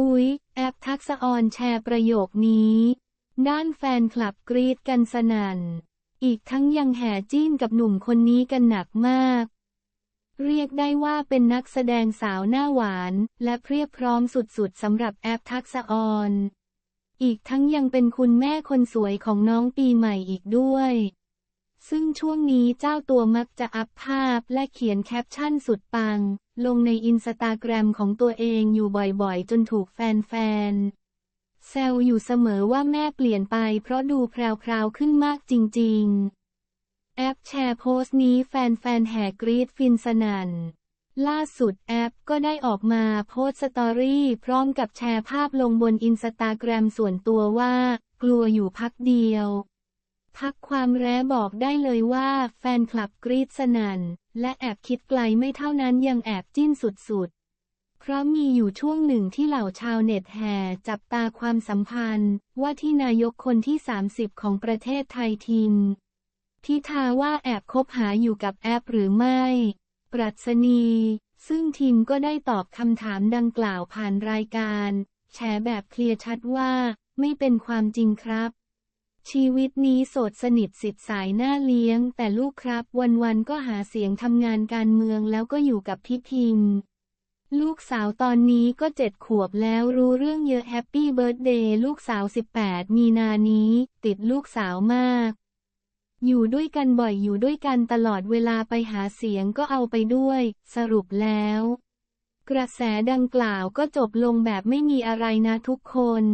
อุ๊ย แอปทักษออนแชร์ประโยคนี้ ด้านแฟนคลับกรีดกันสนั่น อีกทั้งยังแห่จิ้นกับหนุ่มคนนี้กันหนักมาก เรียกได้ว่าเป็นนักแสดงสาวหน้าหวาน และเพรียบพร้อมสุดๆสำหรับแอปทักษออน อีกทั้งยังเป็นคุณแม่คนสวยของน้องปีใหม่อีกด้วย ซึ่งช่วงนี้เจ้าตัวมักจะอัพภาพและเขียนแคปชั่นสุดปัง ลงในอินสตาแกรมของตัวเองอยู่บ่อยๆ จนถูกแฟนๆ แซวอยู่เสมอว่าแม่เปลี่ยนไปเพราะดูแพรวๆขึ้นมากจริงๆ แอปแชร์โพสต์นี้แฟนๆ แห่กรีดฟินสนัน่น ล่าสุดแอปก็ได้ออกมาโพสต์สตอรี่พร้อมกับแชร์ภาพลงบนอินสตาแกรมส่วนตัวว่า กลัวอยู่พักเดียว พักความแร้บอกได้เลยว่าแฟนคลับกรีดสนัน่น และแอบคิดไกลไม่เท่านั้นยังแอบจิ้นสุดๆ เพราะมีอยู่ช่วงหนึ่งที่เหล่าชาวเน็ตแห่จับตาความสัมพันธ์ ว่าที่นายกคนที่ 30 ของประเทศไทยทิมทิทาว่าแอบคบหาอยู่กับแอปหรือไม่ ปรัชนี ซึ่งทีมก็ได้ตอบคำถามดังกล่าวผ่านรายการแฉแบบเคลียร์ชัดว่า ไม่เป็นความจริงครับ ชีวิตนี้โสดสนิทสิทธิ์สายหน้าเลี้ยง แต่ลูกครับ วันๆก็หาเสียงทำงานการเมืองแล้วก็อยู่กับพี่พิมลูกสาวตอนนี้ก็เจ็ดขวบแล้วรู้เรื่องเยอะแฮปปี้เบิร์ดเดย์ลูกสาว 18 มีนานี้ ติดลูกสาวมาก อยู่ด้วยกันบ่อยอยู่ด้วยกันตลอดเวลาไปหาเสียงก็เอาไปด้วย สรุปแล้ว กระแสดังกล่าวก็จบลงแบบไม่มีอะไรนะทุกคน